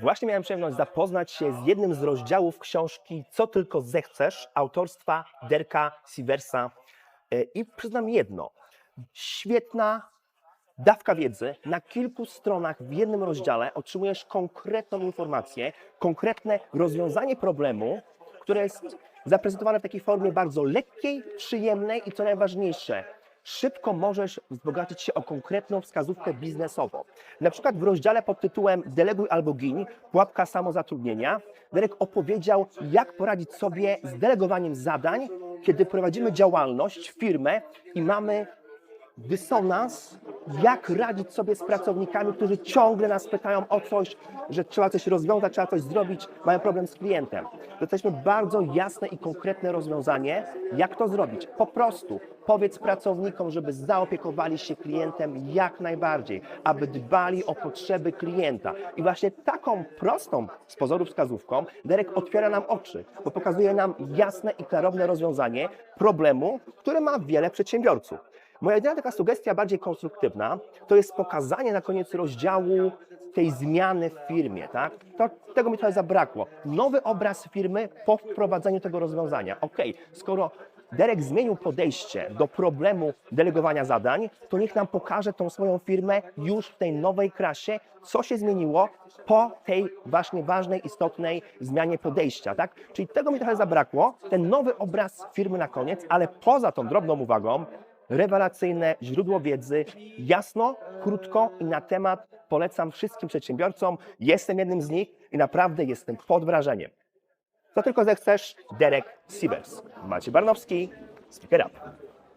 Właśnie miałem przyjemność zapoznać się z jednym z rozdziałów książki Co tylko zechcesz autorstwa Derka Siversa. E, I przyznam jedno, świetna dawka wiedzy. Na kilku stronach w jednym rozdziale otrzymujesz konkretną informację, konkretne rozwiązanie problemu, które jest zaprezentowane w takiej formie bardzo lekkiej, przyjemnej i co najważniejsze, szybko możesz wzbogacić się o konkretną wskazówkę biznesową. Na przykład w rozdziale pod tytułem Deleguj albo gin, pułapka samozatrudnienia, Derek opowiedział, jak poradzić sobie z delegowaniem zadań, kiedy prowadzimy działalność, firmę i mamy dysonans, jak radzić sobie z pracownikami, którzy ciągle nas pytają o coś, że trzeba coś rozwiązać, trzeba coś zrobić, mają problem z klientem. Dostaliśmy bardzo jasne i konkretne rozwiązanie, jak to zrobić. Po prostu powiedz pracownikom, żeby zaopiekowali się klientem jak najbardziej, aby dbali o potrzeby klienta. I właśnie taką prostą z pozoru wskazówką Derek otwiera nam oczy, bo pokazuje nam jasne i klarowne rozwiązanie problemu, które ma wiele przedsiębiorców. Moja jedyna taka sugestia bardziej konstruktywna to jest pokazanie na koniec rozdziału tej zmiany w firmie, tak? To, tego mi trochę zabrakło. Nowy obraz firmy po wprowadzeniu tego rozwiązania. Ok, skoro Derek zmienił podejście do problemu delegowania zadań, to niech nam pokaże tą swoją firmę już w tej nowej krasie, co się zmieniło po tej właśnie ważnej, istotnej zmianie podejścia, tak? Czyli tego mi trochę zabrakło, ten nowy obraz firmy na koniec, ale poza tą drobną uwagą, rewelacyjne źródło wiedzy, jasno, krótko i na temat polecam wszystkim przedsiębiorcom. Jestem jednym z nich i naprawdę jestem pod wrażeniem. Co tylko zechcesz, Derek Sivers. Maciej Barnowski, Speaker Up.